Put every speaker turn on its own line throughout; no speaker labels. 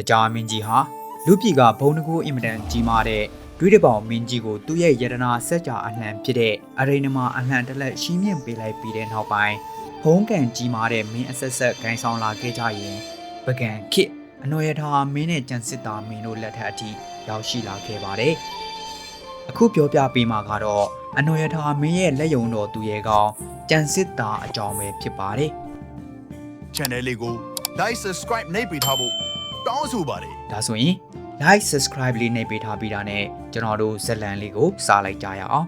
တကြားမင်းကြီးဟာလူပြည်ကဘုံတကူအင်မတန်ကြီးမားတဲ့တွေးတပေါင်မင်းကြီးကိုသူ့ရဲ့ယတနာစက်ကြအနှံဖြစ်တဲ့အရိဏမအနှံတစ်လက်ရှင်းမြင့်ပေးလိုက်ပြီးတဲ့နောက်ပိုင်းဘုံကန်ကြီးမားတဲ့မင်းအဆက်ဆက်ဂိုင်းဆောင်လာခဲ့ကြရင်ပကံခစ်အနော်ရထားမင်းနဲ့ကြံစစ်သားမင်းတို့လက်ထက်အထိရောက်ရှိလာခဲ့ပါတယ်အခုပြောပြပေးမှာကတော့အနော်ရထားမင်းရဲ့လက်ယုံတော်သူရဲ့ကောင်ကြံစစ်သားအကြောင်းပဲဖြစ်ပါတယ်
channel လေးကို like subscribe နှိပ်ပေးထားဖို့ တောင်းဆိုပါတယ်
ဒါဆိုရင် like subscribe လေးနှိပ်ပေးထားပြီးတာနဲ့ကျွန်တော်တို့ဇက်လန်လေးကိုစားလိုက်ကြရအောင်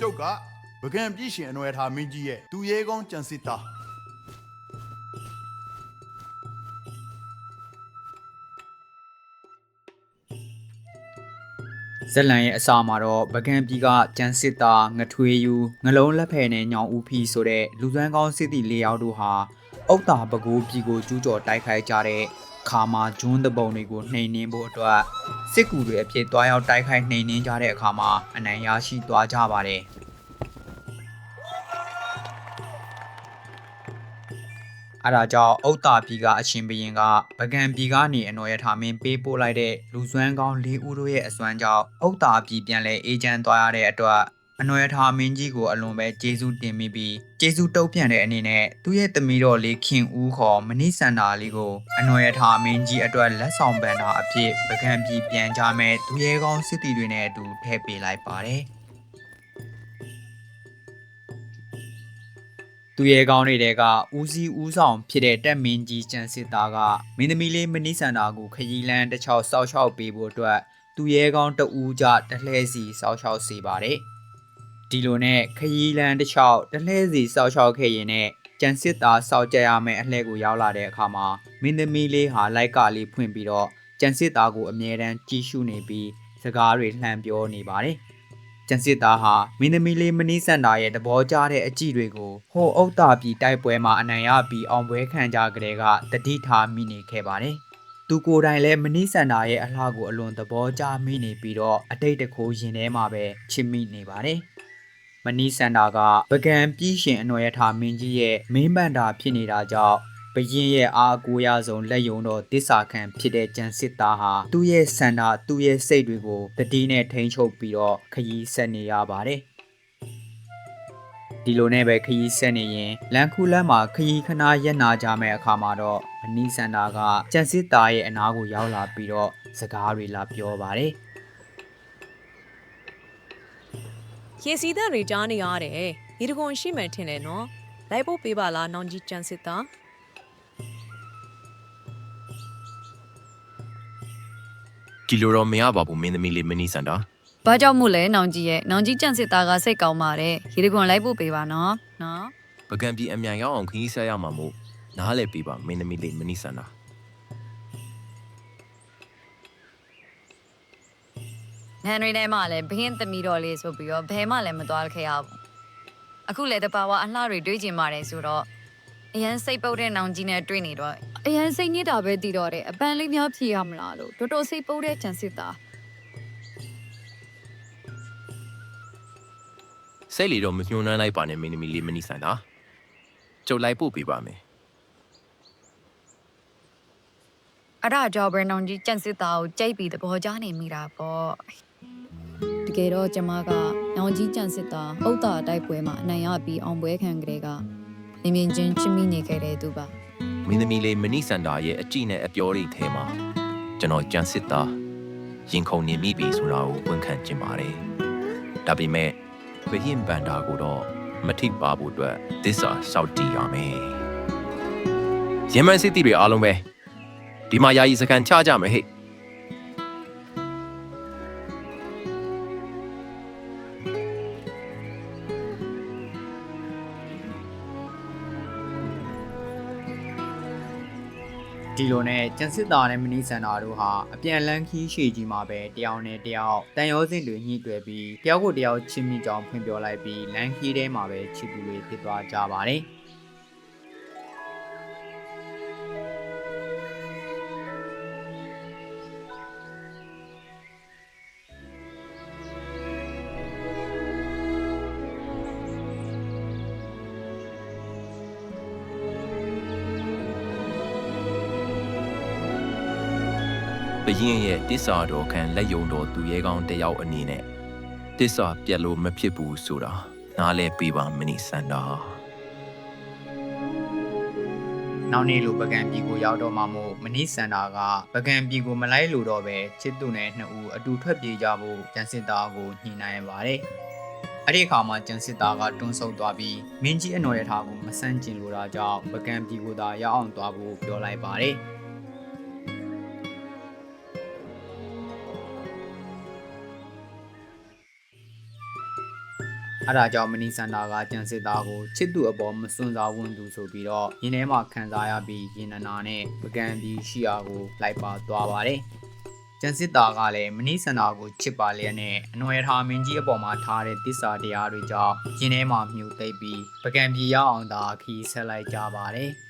ကျုပ်ကဗကံပြည့်ရှင်အနွယ်ထားမင်းကြီးရဲ့သူရဲကောင်းကြံစစ်သား
ဇက်လန်ရဲ့အစာမှာတော့ပကံပြည်ကကျန်စစ်သားငထွေးယူငလုံးလက်ဖယ်နဲ့ညောင်ဦးဖီဆိုတဲ့လူသွမ်းကောင်းစစ်တီလေးယောက်တို့ဟာအုတ်တာပကိုးပြည်ကိုကျူးကျော်တိုက်ခိုက်ကြတဲ့ခါမာဂျွန်းတပုံတွေကိုနှိမ်နင်းဖို့အတွက်စစ်ကူတွေအဖြစ်တွားရောက်တိုက်ခိုက်နှိမ်နင်းကြတဲ့အခါမှာအနိုင်ရရှိသွားကြပါတယ် အဲဒါကြောင့်အုတ်တာပြည်ကအရှင်ဘရင်ကပကံပြည်ကနေအနော်ရထားမင်းပေးပို့လိုက်တဲ့လူစွမ်းကောင်း၄ဦးတို့ရဲ့အစွမ်းကြောင့်အုတ်တာပြည်ပြန်လဲအေဂျင့်သွားရတဲ့အတွက်အနော်ရထားမင်းကြီးကိုအလွန်ပဲကျေးဇူးတင်မိပြီးကျေးဇူးတုံ့ပြန်တဲ့အနေနဲ့သူ့ရဲ့သမီးတော်လေးခင်ဦးခေါ်မနိစန္ဒာလေးကိုအနော်ရထားမင်းကြီးအတွက်လက်ဆောင်ပန်တာအဖြစ်ပကံပြည်ပြန်ကြမဲ့သူရဲကောင်းစစ်တီတွေနဲ့အတူထည့်ပေးလိုက်ပါတယ်။ သူရဲကောင်းတွေကဦးစီးဦးဆောင်ဖြစ်တဲ့တက်မင်းကြီးကျန်စစ်သားကမင်းသမီးလေးမနိစန္ဒာကိုခရီးလန်းတစ်ချောက်စောက်ရှောက်ပေးဖို့အတွက်သူရဲကောင်းတဦးကြတလှဲစီစောက်ရှောက်စေပါတယ်ဒီလိုနဲ့ခရီးလန်းတစ်ချောက်တလှဲစီစောက်ရှောက်ခဲ့ရင်နဲ့ကျန်စစ်သားစောက်ကြရမယ့်အလှဲကိုရောက်လာတဲ့အခါမှာမင်းသမီးလေးဟာလိုက်ကလေးဖွင့်ပြီးတော့ကျန်စစ်သားကိုအမြဲတမ်းကြည့်ရှုနေပြီးစကားတွေလှမ်းပြောနေပါတယ် ကျန်စစ်သားဟာမင်းသမီးလေးမနီးစန္ဒာရဲ့သဘောကျတဲ့အကြည့်တွေကိုဟိုအုတ်တာပြည်တိုက်ပွဲမှာအနိုင်ရပြီးအောင်ပွဲခံကြကြတဲ့ကတတိထားမိနေခဲ့ပါတယ်။သူကိုယ်တိုင်လည်းမနီးစန္ဒာရဲ့အလှကိုအလွန်သဘောကျမိနေပြီးတော့အတိတ်တခိုးရင်ထဲမှာပဲချစ်မိနေပါတယ်။မနီးစန္ဒာကပကံပြည်ရှင်အနော်ရထားမင်းကြီးရဲ့မင်းပန်တာဖြစ်နေတာကြောင့် ဘရင်ရဲ့အားအကိုရဆုံးလက်ယုံတော်တစ္ဆာခံဖြစ်တဲ့ကျန်စစ်သားဟာသူ့ရဲ့စန္ဒာသူ့ရဲ့စိတ်တွေကိုတတိနဲ့ထိန်းချုပ်ပြီးတော့ခရီးဆက်နေရပါတယ်ဒီလိုနဲ့ပဲခရီးဆက်နေရင်လန်ခုလန်းမှာခရီးခဏရက်နာကြမဲ့အခါမှာတော့မနီစန္ဒာကကျန်စစ်သားရဲ့အနားကိုရောက်လာပြီးတော့စကားတွေလာပြောပါတယ်
ရေစီးတဲ့တွေကြားနေရတယ်ဒီတကွန်ရှိမှန်ထင်တယ်နော်လိုက်ဖို့ပေးပါလားနောင်ကြီးကျန်စစ်သား
ဒီလိုတော့မရပါဘူးမင်းသမီးလေးမနီစန္ဒာ။
ဘာကြောင့်မို့လဲနောင်ကြီးရဲ့နောင်ကြီးကြန့်စစ်သားကစိတ်ကောင်းပါတယ်။ရေတခွန်လိုက်ဖို့ပေးပါနော်။နော်
ပကံပြည်အမြန်ရောက်အောင်ခရီးဆက်ရမှာမို့နားလဲပေးပါမင်းသမီးလေးမနီစန္ဒာ။
နန်ရီထဲမှာလည်းဘင်းသမီးတော်လေးဆိုပြီးတော့ဘဲမှလည်းမသွားခဲ့ရဘူး။အခုလည်းတပါဝါအလှတွေတွေးကျင်ပါတယ်ဆိုတော့ အရန်စိတ်ပုတ်တဲ့နောင်ကြီးနဲ့တွေ့နေတော့အရန်စိတ်ညစ်တာပဲတည်တော့တယ်အပန်လေးများဖြေရမလားလို့တော်တော်စိတ်ပုတ်တဲ့ကြံစစ်သား
စိတ်လီတော့မညှိုးနှမ်းလိုက်ပါနဲ့မင်းသမီးလေးမနီစန္ဒာကျုပ်လိုက်ပို့ပေးပါမယ်
အဲ့ဒါကြောင့်ဘယ်နောင်ကြီးကြန့်စစ်သားကိုကြိုက်ပြီးသဘောကျနေမိတာပေါ့တကယ်တော့ကျမကနောင်ကြီးကြန့်စစ်သားဥဒ္ဒါတိုက်ပွဲမှာအနိုင်ရပြီးအောင်ပွဲခံကြတဲ့က မြင်မြင်ချင်းချစ်မိနေခဲ့တဲ့သူပါ
မင်းသမီးလေးမနီစန္ဒာရဲ့အကြည့်နဲ့အပြောတွေထဲမှာကျွန်တော်ကြံစစ်သားရင်ခုန်နေမိပြီဆိုတာကိုဝန်ခံကျင်ပါတယ်ဒါပေမဲ့ဘရင်ဘန်ဒါကိုတော့မထိပါဘူးအတွက်သစ္စာစောက်တည်ရမယ်ရမန်စစ်တီတွေအားလုံးပဲဒီမှာယာယီစကန်ချကြမယ်ဟဲ့
ဒီလိုနဲ့ကျန်စစ်သားနဲ့မနီစန္ဒာတို့ဟာအပြန်လန်းခီးရှည်ကြီးမှာပဲတယောက်နဲ့တယောက်တန်ရောစင်တွေညှိတွယ်ပြီးတယောက်ကိုတယောက်ချင်းမိကြောင်ဖွင့်ပြောလိုက်ပြီးလန်းခီးထဲမှာပဲချစ်သူတွေဖြစ်သွားကြပါတယ်
ရင်ရဲ့တစ္ဆာတော်ခံလက်ယုံတော်သူရဲကောင်းတစ်ယောက်အနေနဲ့တစ္ဆာပြတ်လို့မဖြစ်ဘူးဆိုတာနားလဲပေးပါမနိစန္ဒာ
နောက်နေ့လိုပကံပြည်ကိုရောက်တော့မှမို့မနီစန္ဒာကပကံပြည်ကိုမလိုက်လို့တော့ပဲချစ်သူနဲ့နှစ်ဦးအတူထွက်ပြေးကြဖို့ကျန်စစ်သားကိုညှိနှိုင်းပါတယ်။အဲ့ဒီအခါမှာကျန်စစ်သားကတွန်းဆုတ်သွားပြီးမင်းကြီးအနော်ရထားကိုမဆန့်ကျင်လိုတာကြောင့်ပကံပြည်ကိုသာရောက်အောင်သွားဖို့ပြောလိုက်ပါတယ်။ အဲ့ဒါကြောင့်မနီစန္ဒာကကျန်စစ်သားကိုချစ်သူအပေါ်မစွန့်စားဝန်သူဆိုပြီးတော့ရင်ထဲမှာခံစားရပြီးရင်နနာနဲ့ပကံပြီးရှိရာကိုလိုက်ပါသွားပါတယ်။ကျန်စစ်သားကလည်းမနီစန္ဒာကိုချစ်ပါလျက်နဲ့အနွယ်ထားမင်းကြီးအပေါ်မှာထားတဲ့တစ္ဆာတရားတွေကြောင့်ရင်ထဲမှာမြှုပ်သိပ်ပြီးပကံပြီးရအောင်သာခီးဆက်လိုက်ကြပါတယ်။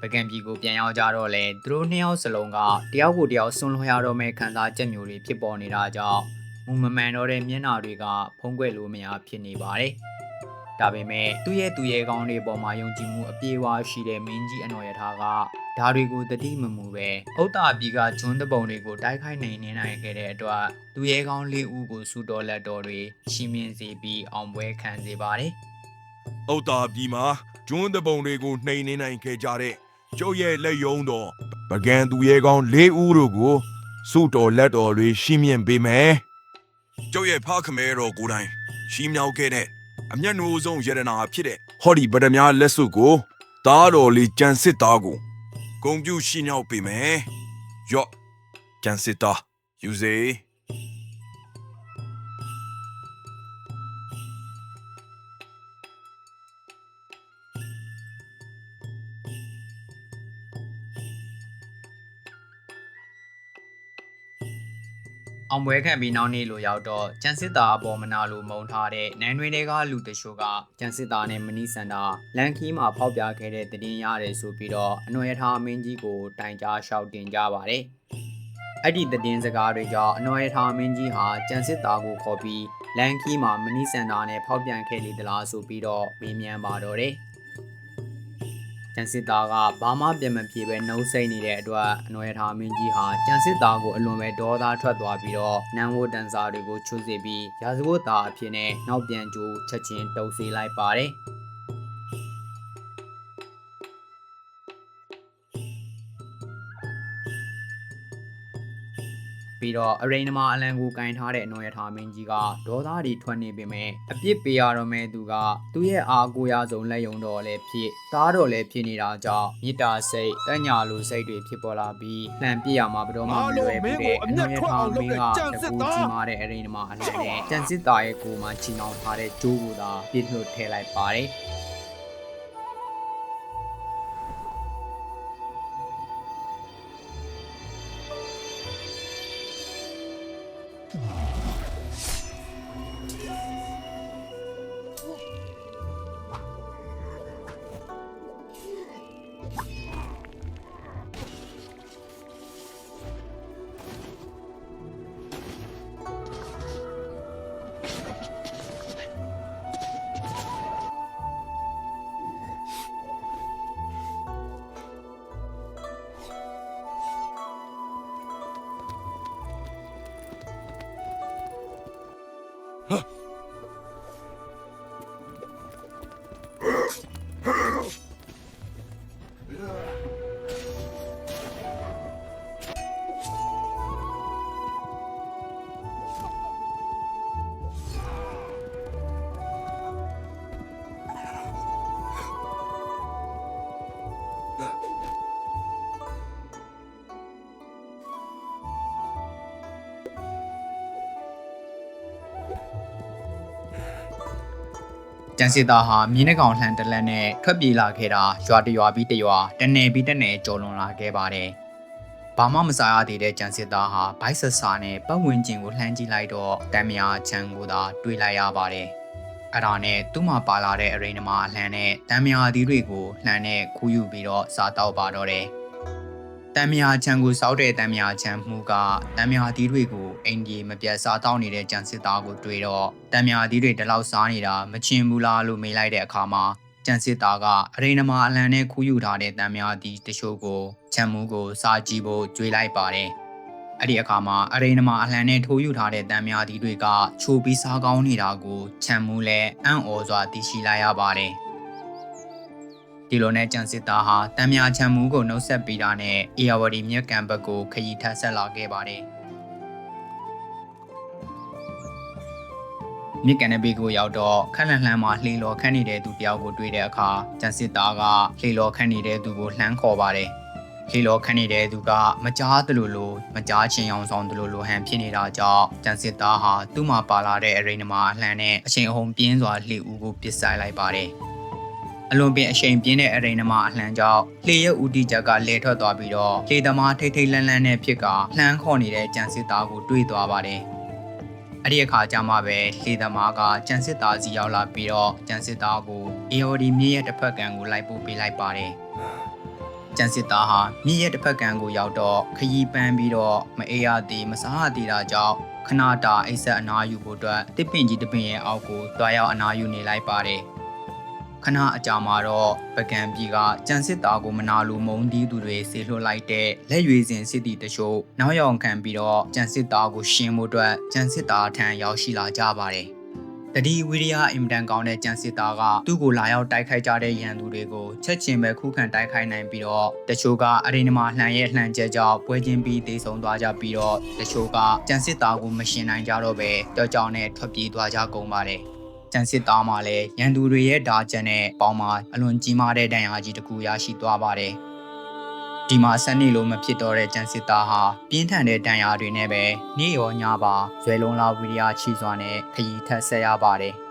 ပကံပြည်ကိုပြန်ရောက်ကြတော့လေသူတို့နှစ်ယောက်စလုံးကတယောက်ကိုတယောက်ဆွန့်လွှဲရတော့မဲ့ခံစားချက်မျိုးတွေဖြစ်ပေါ်နေတာကြောင့်မူမမှန်တော့တဲ့မျက်နှာတွေကဖုံးကွယ်လို့မရဖြစ်နေပါတယ်။ဒါပေမဲ့သူ့ရဲ့သူ့ရဲ့ကောင်းတွေပေါ်မှာယုံကြည်မှုအပြည့်အဝရှိတဲ့မင်းကြီးအနော်ရထားကဓာတွေကိုတတိမမူပဲဥတ္တာပြည်ကဂျွန်းတပုံတွေကိုတိုက်ခိုက်နိုင်နေနိုင်ခဲ့တဲ့အတွက်သူရဲ့ကောင်းလေးဦးကိုစူတော်လက်တော်တွေရှင်းမြင်စေပြီးအောင်ပွဲခံစေပါတယ်။
အုတ်တာပြည်မှာကျွန်းတပုံတွေကိုနှိမ်နေနိုင်ခဲ့ကြတဲ့ ကျုပ်ရဲ့လက်ယုံတော်ပကံသူရဲကောင်း၄ဦးတို့ကိုစုတော်လက်တော်တွေရှင်းမြင်ပေးမယ်။ကျုပ်ရဲ့ဖခမဲတော်ကိုယ်တိုင်ရှင်းမြောက်ခဲ့တဲ့အမျက်နှိုးဆုံးယရနာဖြစ်တဲ့ဟောဒီဗဒမြလက်စုပ်ကိုသားတော်လေးကြံစစ်သားကိုဂုံပြူရှင်းမြောက်ပေးမယ်။ယော့ကြံစစ်သားယူစေ
အောင်ပွဲခံပြီးနောက်နေ့လိုရောက်တော့ကျန်စစ်သားအပေါ်မနာလိုမုံထားတဲ့နိုင်တွင်တွေကလူတချို့ကကျန်စစ်သားနဲ့မနီစန္ဒာလန်ခီးမှာဖောက်ပြခဲ့တဲ့တည်င်းရတယ်ဆိုပြီးတော့အနွယ်ထားမင်းကြီးကိုတိုင်ကြားလျှောက်တင်ကြပါတယ်။အဲ့ဒီတည်င်းစကားတွေကြောင့်အနွယ်ထားမင်းကြီးဟာကျန်စစ်သားကိုခေါ်ပြီးလန်ခီးမှာမနီစန္ဒာနဲ့ဖောက်ပြန်ခဲ့လေသလားဆိုပြီးတော့မေးမြန်းပါတော့တယ်။ ကျန်စစ်သားကဘာမှပြန်မပြေပဲနှုံးဆိတ်နေတဲ့အတွက်အနွယ်ထားမင်းကြီးဟာကျန်စစ်သားကိုအလွန်ပဲဒေါသထွက်သွားပြီးတော့နန်းဝတ်တန်စာတွေကိုချွတ်စေပြီးရာဇဝတ်သားအဖြစ်နဲ့နောက်ပြန်ကြိုးချက်ချင်းတုံးစေလိုက်ပါတယ်။ ပြီးတော့အရိန်နမအလံကိုကင်ထားတဲ့အနော်ရထားမင်းကြီးကဒေါသတွေထွက်နေပေမဲ့အပြစ်ပေးရတော့မဲ့သူကသူ့ရဲ့အားကိုးရဆုံးလက်ယုံတော်လည်းဖြစ်သားတော်လည်းဖြစ်နေတာကြောင့်မေတ္တာစိတ်တညာလိုစိတ်တွေဖြစ်ပေါ်လာပြီးလှန်ပြရမှာဘယ်တော့မှမလွယ်ဘူးတဲ့အနော်ရထားမင်းကတကူကြီးမားတဲ့အရိန်နမအလံနဲ့ကျန်စစ်သားရဲ့ကိုယ်မှာချီနှောင်ထားတဲ့ကျိုးကိုသာပြစ်လွတ်ထည့်လိုက်ပါတယ် ကျန်စစ်သားဟာမြင်းနှကောင်လှန်တလက်နဲ့ထွက်ပြေးလာခဲ့တာရွာတရွာပြီးတရွာတနယ်ပြီးတနယ်ကျော်လွန်လာခဲ့ပါတယ်။ဘာမှမစားရသေးတဲ့ကျန်စစ်သားဟာဘိုက်ဆဆာနဲ့ပတ်ဝန်းကျင်ကိုလှမ်းကြည့်လိုက်တော့တံမြာချံကိုသာတွေ့လိုက်ရပါတယ်။အဲ့ဒါနဲ့သူ့မှာပါလာတဲ့အရိန်နမအလှန်နဲ့တံမြာသီးတွေကိုလှမ်းနဲ့ခူးယူပြီးတော့စားတော့ပါတော့တယ်။ တတံမြာချံကိုစောက်တဲ့တံမြာချံမှုကတံမြာသီးတွေကိုအိန္ဒိယမပြတ်စားတောင်းနေတဲ့ကြံစစ်သားကိုတွေ့တော့တံမြာသီးတွေတလောက်စားနေတာမချင်ဘူးလားလို့မေးလိုက်တဲ့အခါမှာကြံစစ်သားကအရိနမအလံနဲ့ခူးယူထားတဲ့တံမြာသီးတချို့ကိုချံမှုကိုစားကြည့်ဖို့ကြွေးလိုက်ပါတယ်။အဲ့ဒီအခါမှာအရိနမအလံနဲ့ထိုးယူထားတဲ့တံမြာသီးတွေကချိုးပြီးစားကောင်းနေတာကိုချံမှုလဲအံ့ဩစွာသိရှိလိုက်ရပါတယ်။ ဒီလိုနဲ့ကြံစစ်သားဟာတံမြာချံမှုကိုနှုတ်ဆက်ပြီးတာနဲ့အေယာဝတီမြက်ကံဘက်ကိုခရီးထပ်ဆက်လာခဲ့ပါတယ်မြက်ကံတဲ့ဘေးကိုရောက်တော့ခက်လန်လှမ်းမှာလှေလော်ခန့်နေတဲ့သူတယောက်ကိုတွေ့တဲ့အခါကြံစစ်သားကလှေလော်ခန့်နေတဲ့သူကိုလှမ်းခေါ်ပါတယ်လှေလော်ခန့်နေတဲ့သူကမကြားသလိုလိုမကြားချင်အောင်ဆောင်သလိုလိုဟန်ဖြစ်နေတာကြောင့်ကြံစစ်သားဟာသူ့မှာပါလာတဲ့အရိနမအလှမ်းနဲ့အချိန်အဟုန်ပြင်းစွာလှေဦးကိုပစ်ဆိုင်လိုက်ပါတယ် အလွန်ပင်အရှိန်ပြင်းတဲ့အရိန်နမအလှမ်းကြောင့်လှေရုပ်ဦးတီချက်ကလဲထွက်သွားပြီးတော့လှေသမားထိတ်ထိတ်လန့်လန့်နဲ့ဖြစ်ကလှမ်းခေါ်နေတဲ့ကြံစစ်သားကိုတွေးသွားပါတယ်။အဲ့ဒီအခါကျမှပဲလှေသမားကကြံစစ်သားစီရောက်လာပြီးတော့ကြံစစ်သားကိုအေယော်ဒီမြည့်ရဲ့တစ်ဖက်ကံကိုလိုက်ပို့ပေးလိုက်ပါတယ်။ကြံစစ်သားဟာမြည့်ရဲ့တစ်ဖက်ကံကိုရောက်တော့ခရီးပန်းပြီးတော့မအေးရသေးမစားရသေးတာကြောင့်ခဏတာအိတ်ဆက်အနာယူဖို့အတွက်တစ်ပင်ကြီးတစ်ပင်ရဲ့အောက်ကိုတွားရောက်အနာယူနေလိုက်ပါတယ်။ ခဏအကြာမှာတော့ပကံပြည်ကကြံစစ်သားကိုမနာလိုမုန်းတီးသူတွေဆေလွှတ်လိုက်တဲ့လက်ရွေးစင်စစ်တီတချို့နောက်ရောက်ခံပြီးတော့ကြံစစ်သားကိုရှင်းဖို့အတွက်ကြံစစ်သားထံရောက်ရှိလာကြပါတယ်။တတိဝိရိယအင်မတန်ကောင်းတဲ့ကြံစစ်သားကသူ့ကိုလာရောက်တိုက်ခိုက်ကြတဲ့ရန်သူတွေကိုချက်ချင်းပဲခုခံတိုက်ခိုက်နိုင်ပြီးတော့တချို့ကအရိနမလှန်ရဲ့လှန်ချက်ကြောင့်ပွဲချင်းပြီးတေဆုံးသွားကြပြီးတော့တချို့ကကြံစစ်သားကိုမရှင်နိုင်ကြတော့ပဲကြောက်ကြောင်နဲ့ထွက်ပြေးသွားကြကုန်ပါတယ်။ ကျန်စစ်သားမှလည်းရန်သူတွေရဲ့ဓာချက်နဲ့ပေါင်းမှာအလွန်ကြီးမားတဲ့ဒဏ်ရာကြီးတစ်ခုရရှိသွားပါတယ်။ဒီမှာဆက်နေလို့မဖြစ်တော့တဲ့ကျန်စစ်သားဟာပြင်းထန်တဲ့ဒဏ်ရာတွေနဲ့ပဲနေ့ရောညပါဇွဲလုံးလာဝီရိယချီစွာနဲ့ခရီးထပ်ဆက်ရပါတယ်။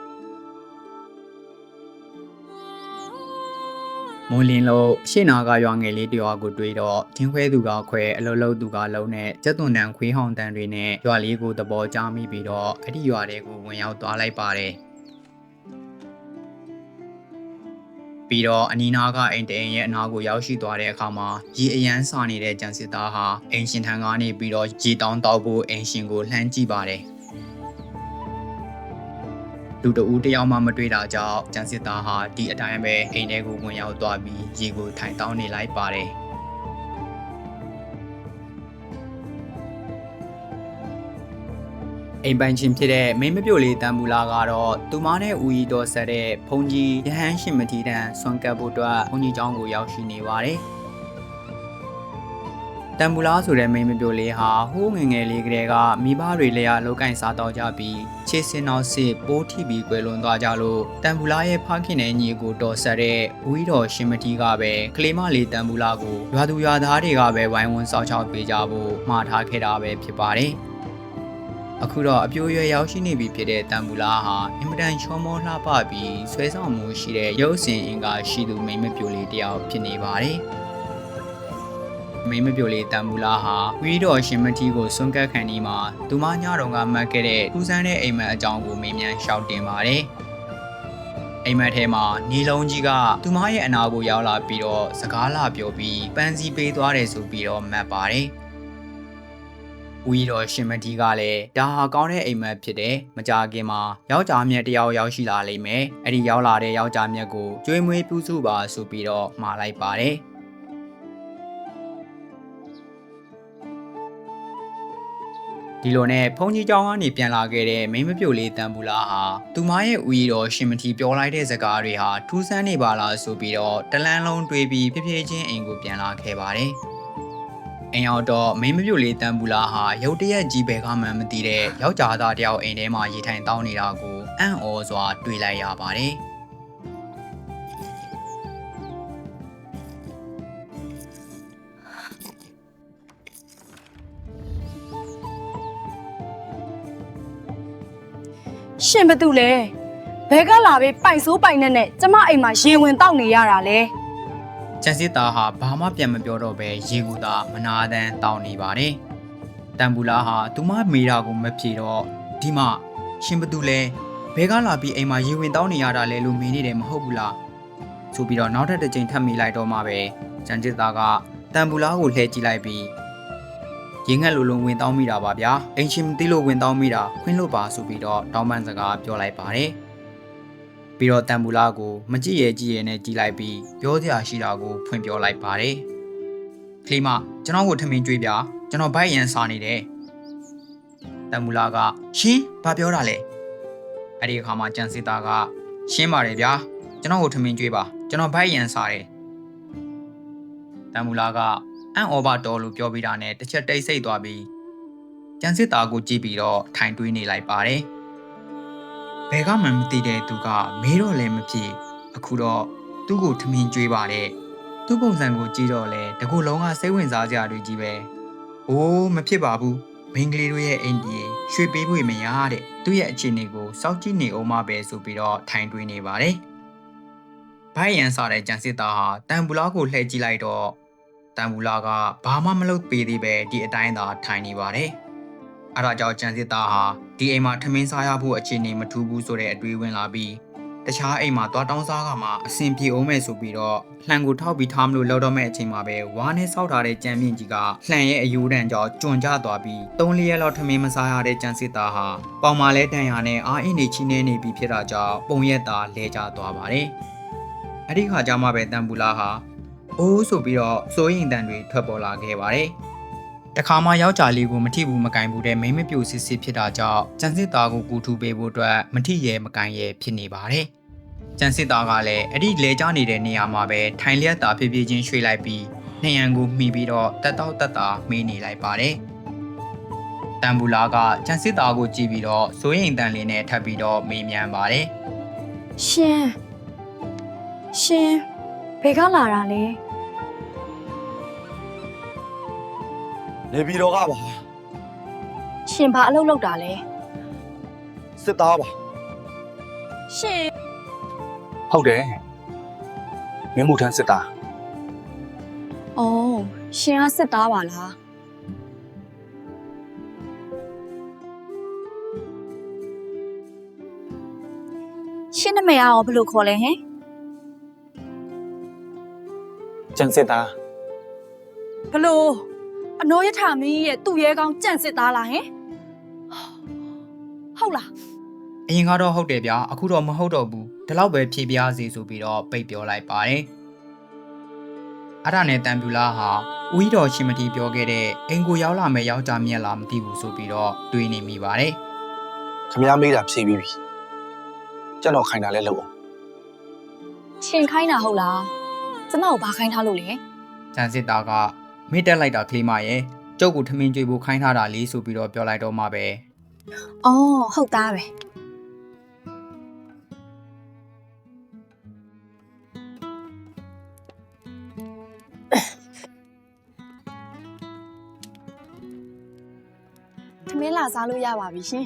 မွန်လင်းလို့ရှေ့နာကရွာငယ်လေးတရွာကိုတွေးတော့ထင်းခွဲသူကခွဲအလုံးလုံးသူကလုံးနဲ့ကျက်သွန်တန်ခွေးဟောင်တန်တွေနဲ့ရွာလေးကိုသဘောကျမိပြီးတော့အဲ့ဒီရွာတွေကိုဝင်ရောက်သွားလိုက်ပါတယ်။ ပြီးတော့အနီးနားကအိမ်တအိမ်ရဲ့အနားကိုရောက်ရှိသွားတဲ့အခါမှာရေအရန်စာနေတဲ့ကြံစစ်သားဟာအိမ်ရှင်ထံကနေပြီးတော့ရေတောင်းတောက်ဖို့အိမ်ရှင်ကိုလှမ်းကြည့်ပါတယ်လူတဦးတယောက်မှမတွေ့တာကြောင့်ကြံစစ်သားဟာဒီအတိုင်းပဲအိမ်ထဲကိုဝင်ရောက်သွားပြီးရေကိုထိုင်တောင်းနေလိုက်ပါတယ် အိမ်ပိုင်ချင်းဖြစ်တဲ့မိန်းမပြိုလေးတန်မူလာကတော့သူမနဲ့ဦးရီတော်ဆက်တဲ့ဘုံကြီးရဟန်းရှင်မတီတန်ဆွန်ကပ်ဖို့အတွက်ဘုံကြီးကျောင်းကိုရောက်ရှိနေပါတယ်။တန်မူလာဆိုတဲ့မိန်းမပြိုလေးဟာဟိုးငယ်ငယ်လေးကလေးကမိဘတွေလျာလောက်ကင်စားတော့ကြပြီးခြေစင်အောင်စစ်ပိုးထိပြီးကွယ်လွန်သွားကြလို့တန်မူလာရဲ့ဖခင်နဲ့ညီကိုတော်ဆက်တဲ့ဦးရီတော်ရှင်မတီကပဲကလေးမလေးတန်မူလာကိုရွာသူရွာသားတွေကပဲဝိုင်းဝန်းစောင့်ရှောက်ပေးကြဖို့မှာထားခဲ့တာပဲဖြစ်ပါတယ်။ အခုတော့အပြိုရွယ်ရောက်ရှိနေပြီဖြစ်တဲ့တန်မူလာဟာအင်မတန်ချောမောလှပပြီးဆွဲဆောင်မှုရှိတဲ့ရုပ်စင်အင်္ဂါရှိသူမိန်းမပြိုလေးတစ်ယောက်ဖြစ်နေပါတယ်။မိန်းမပြိုလေးတန်မူလာဟာဝီတော်ရှင်မတီကိုစွန့်ကပ်ခံဒီမှာသူမညတော်ကမှတ်ခဲ့တဲ့ထူးဆန်းတဲ့အိမ်မက်အကြောင်းကိုမေးမြန်းလျှောက်တင်ပါတယ်။အိမ်မက်ထဲမှာညီလုံးကြီးကသူမရဲ့အနာကိုရောက်လာပြီးတော့စကားလာပြောပြီးပန်းစည်းပေးသွားတယ်ဆိုပြီးတော့မှတ်ပါတယ်။ ဦးရီတော်ရှင်မတီကလည်းဒါဟာကောင်းတဲ့အိမ်မက်ဖြစ်တယ်မကြခင်မှာယောက်ျားမြတ်တယောက်ရောက်ရှိလာလိမ့်မယ်အဲ့ဒီရောက်လာတဲ့ယောက်ျားမြတ်ကိုကျွေးမွေးပြုစုပါဆိုပြီးတော့မှာလိုက်ပါတယ်ဒီလိုနဲ့ဖုန်ကြီးကျောင်းကနေပြန်လာခဲ့တဲ့မိန်းမပြိုလေးတန်ပူလာဟာသူမရဲ့ဦးရီတော်ရှင်မတီပြောလိုက်တဲ့စကားတွေဟာထူးဆန်းနေပါလားဆိုပြီးတော့တလန်းလုံးတွေးပြီးဖြည်းဖြည်းချင်းအိမ်ကိုပြန်လာခဲ့ပါတယ် အိမ်ရောက်တော့မင်းမပြိုလေးတန်ပူလာဟာရုတ်တရက်ကြီးပဲကမှန်းမသိတဲ့ယောက်ျားသားတယောက်အိမ်ထဲမှာရေထိုင်တောင်းနေတာကိုအံ့ဩစွာတွေ့လိုက်ရပါတယ်။
ရှင်ဘာတူလဲဘဲကလာပဲပိုင်ဆိုးပိုင်နဲ့နဲ့ကျမအိမ်မှာရင်ဝင်တောက်နေရတာလဲ
ချက်စစ်သားဟာဘာမှပြန်မပြောတော့ပဲရေကူသားမနာတမ်းတောင်းနေပါတယ်။တန်ပူလာဟာသူမမိတာကိုမဖြေတော့ဒီမှရှင်ဘသူလဲဘဲကလာပြီးအိမ်မှာရေဝင်တောင်းနေရတာလဲလို့မေးနေတယ်မဟုတ်ဘူးလား။ဆိုပြီးတော့နောက်ထပ်တစ်ချိန်ထပ်မိလိုက်တော့မှပဲချန်စစ်သားကတန်ဘူးလားကိုလှည့်ကြည့်လိုက်ပြီးရင်းငက်လိုလိုဝင်တောင်းမိတာပါဗျာအင်ရှင်မသိလို့ဝင်တောင်းမိတာခွင်းလို့ပါဆိုပြီးတော့တောင်းပန်စကားပြောလိုက်ပါတယ် ပြီးတော့တန်ဘူးလားကိုမကြည့်ရကြည့်ရနဲ့ကြည့်လိုက်ပြီးပြောစရာရှိတာကိုဖွင့်ပြောလိုက်ပါတယ်ကလေးမကျွန်တော်ကိုထမင်းကြွေးပြကျွန်တော်ဘိုက်ရန်စားနေတယ်တန်ဘူးလားကရှင်ဘာပြောတာလဲအဲ့ဒီအခါမှာကြံစစ်သားကရှင်းပါတယ်ဗျာကျွန်တော်ကိုထမင်းကြွေးပါကျွန်တော်ဘိုက်ရန်စားတယ်တန်မူလာကအန်အော်ဘာတော်လို့ပြောပြီးတာနဲ့တစ်ချက်တိတ်ဆိတ်သွားပြီးကျန်စစ်သားကိုကြည့်ပြီးတော့ထိုင်တွေးနေလိုက်ပါတယ်။ ဘယ်ကမှမသိတဲ့သူကမေးတော့လည်းမဖြစ်အခုတော့သူ့ကိုထမင်းကျွေးပါတယ်။သူ့ပုံစံကိုကြည့်တော့လေတကူလုံးကစိတ်ဝင်စားစရာတွေကြီးပဲ။အိုးမဖြစ်ပါဘူး။မင်းကလေးတို့ရဲ့အိမ်ကြီးရွှေပေးဖို့မရတဲ့သူ့ရဲ့အခြေအနေကိုစောင့်ကြည့်နေအောင်မပဲဆိုပြီးတော့ထိုင်တွေးနေပါတယ်။ဘိုင်ရန်စားတဲ့ကျန်စစ်သားဟာတန်ဘူလာကိုလှည့်ကြည့်လိုက်တော့တန်ဘူးလာကဘာမှမလုပ်ပေးသေးပဲဒီအတိုင်းသာထိုင်နေပါတယ်။အဲဒါကြောင့်ကျန်စစ်သားဟာ ဒီအိမ်မှာထမင်းစားရဖို့အခြေအနေမထူးဘူးဆိုတဲ့အတွေးဝင်လာပြီးတခြားအိမ်မှာသွားတောင်းစားကမှအဆင်ပြေအောင်မဲ့ဆိုပြီးတော့လှန်ကိုထောက်ပြီးထားမလို့လောက်တော့မဲ့အချိန်မှာပဲဝါးနဲ့ဆောက်ထားတဲ့ကြမ်းမြင့်ကြီးကလှန်ရဲ့အယူတန်ကြောင့်ကျွံကျသွားပြီးသုံးလျက်လောက်ထမင်းမစားရတဲ့ကျန်စစ်သားဟာပေါင်မာလဲတန်ရာနဲ့အာအင်းနေချင်းနေနေပြီးဖြစ်တာကြောင့်ပုံရက်သားလဲကျသွားပါတယ်။အဲဒီခါကျမှပဲတန်ဘူးလာဟာအိုးဆိုပြီးတော့စိုးရင်တန်တွေထွက်ပေါ်လာခဲ့ပါတယ်။ တခါမှယောက်ျားလေးကိုမထိဘူးမကင်ဘူးတဲ့မိန်းမပြိုစစ်စစ်ဖြစ်တာကြောင့်ကျန်စစ်သားကိုကူထူပေးဖို့အတွက်မထိရဲမကင်ရဲဖြစ်နေပါတယ်။ကျန်စစ်သားကလည်းအဲ့ဒီလဲကျနေတဲ့နေရာမှာပဲထိုင်လျက်တာဖြည်းဖြည်းချင်းရွှေ့လိုက်ပြီးနှရံကိုမှီပြီးတော့တက်တော့တက်တာမေးနေလိုက်ပါတယ်။တန်ဘူလာကကျန်စစ်သားကိုကြည့်ပြီးတော့စိုးရင်တန်လေးနဲ့ထပ်ပြီးတော့မေးမြန်းပါတယ်။
ရှင်ရှင်ဘယ်ကလာတာလဲ
နေပြည်တော်ကပါ
ရှင်ဘာအလုပ်လုပ်တာလဲ
စစ်သားပါ
ရှင်
ဟုတ်တယ်မင်းမှုထမ်းစစ်သား
ဩရှင်ကစစ်သားပါလားရှင်နာမည်ရောဘယ်လိုခေါ်လဲဟင်
ကျန်စစ်သား
ဘယ်လို အနိုးရထာမင်းရဲ့သူ့ရဲကောင်းကြန့်စစ်သားလားဟင်ဟုတ်လား
အရင်ကတော့ဟုတ်တယ်ဗျာအခုတော့မဟုတ်တော့ဘူးဒီလောက်ပဲဖြေပြားစီဆိုပြီးတော့ပိတ်ပြောလိုက်ပါတယ်အဲ့ဒါနဲ့တန်ပြူလာဟာဦးကြီးတော်ရှင်မတီပြောခဲ့တဲ့အင်ကိုရောက်လာမဲ့ယောက်ျားမြက်လားမသိဘူးဆိုပြီးတော့တွေးနေမိပါတယ်
ခမ ्या မေးတာဖြေပြီးပြီကျွန်တော်ခိုင်တာလဲလုပ်အောင်
ရှင်ခိုင်းတာဟုတ်လားကျမကိုဘာခိုင်းထားလို့လဲ
ကျန်စစ်သားက မေ့တက်လိုက်တာကလေးမရဲ့ကျုပ်ကထမင်းကြွေးဖို့ခိုင်းထားတာလေးဆိုပြီးတော့ပြောလိုက်တော့မှပဲ
အော်ဟုတ်သားပဲသမင်းလာစားလို့ရပါပြီရှင်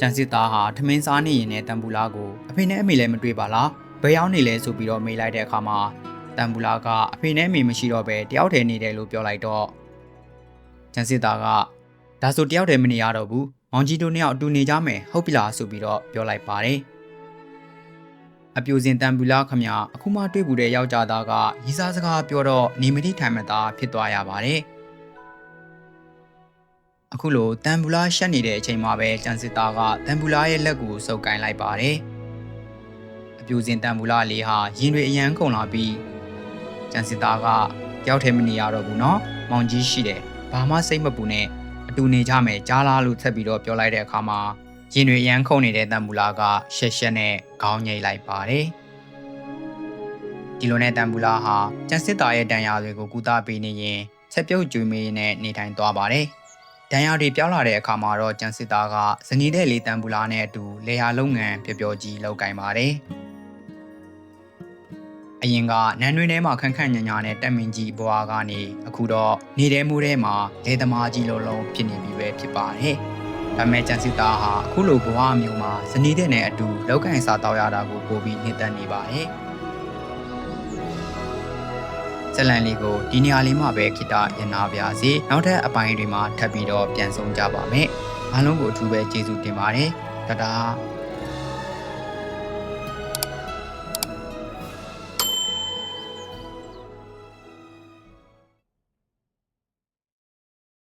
ကျန်စစ်သားဟာထမင်းစားနေရင်နဲ့တန်ဘူလာကိုအဖေနဲ့အမေလည်းမတွေ့ပါလားဘယ်ရောက်နေလဲဆိုပြီးတော့မေးလိုက်တဲ့အခါမှာတန်ဘူလာကအဖေနဲ့အမေမရှိတော့ပဲတယောက်တည်းနေတယ်လို့ပြောလိုက်တော့ကျန်စစ်သားကဒါဆိုတယောက်တည်းမနေရတော့ဘူးမောင်ကြီးတို့နှစ်ယောက်အတူနေကြမယ်ဟုတ်ပြီလားဆိုပြီးတော့ပြောလိုက်ပါတယ်အပြူစင်တန်ဘူလာခမရအခုမှတွေ့ဘူးတဲ့ယောက်ျားသားကရီစားစကားပြောတော့နေမတိထိုင်မသားဖြစ်သွားရပါတယ် အခုလိုတန်ဘူလာရှက်နေတဲ့အချိန်မှာပဲကျန်စစ်သားကတန်ဘူလာရဲ့လက်ကိုစုပ်ကိုင်လိုက်ပါတယ်။အပြူစင်တန်ဘူလာလေးဟာရင်တွေအယံကုန်လာပြီးကျန်စစ်သားကကြောက်ထဲမနေရတော့ဘူးနော်။မောင်ကြီးရှိတယ်။ဘာမှစိတ်မပူနဲ့အတူနေကြမယ်ကြားလားလို့ဆက်ပြီးတော့ပြောလိုက်တဲ့အခါမှာရင်တွေအယံခုန်နေတဲ့တန်မူလာကရှက်ရှက်နဲ့ခေါင်းငိတ်လိုက်ပါတယ်။ဒီလိုနဲ့တန်မူလာဟာကျန်စစ်သားရဲ့တန်ရာတွေကိုကူတာပေးနေရင်ချက်ပြုတ်ကျွေးမေးနဲ့နေထိုင်သွားပါတယ်။ ဒဏ်ရာတွေပြောင်းလာတဲ့အခါမှာတော့ကျန်စစ်သားကဇနီးတဲ့လေးတန်ဘူလာနဲ့အတူလေယာလုပ်ငန်းပျော်ပျော်ကြီးလုပ်ကင်ပါတယ်အရင်ကနန်းတွင်းထဲမှာခန့်ခန့်ညာညာနဲ့တက်မင်ကြီးဘွားကနေအခုတော့နေထဲမိုးထဲမှာလေသမားကြီးလုံးလုံးဖြစ်နေပြီပဲဖြစ်ပါတယ်။ဒါပေမဲ့ကျန်စစ်သားဟာအခုလိုဘွားမျိုးမှာဇနီးတဲ့နဲ့အတူလောက်ကင်စားတောက်ရတာကိုပို့ပြီးနှိမ့်သက်နေပါတယ်။ ဇလန်လေးကိုဒီနေရာလေးမှာပဲခိတရနာပါစေ။နောက်ထပ်အပိုင်းတွေမှာထပ်ပြီးတော့ပြန်ဆုံးကြပါမယ်။အားလုံးကိုအထူးပဲကျေးဇူးတင်ပါတယ်။တတား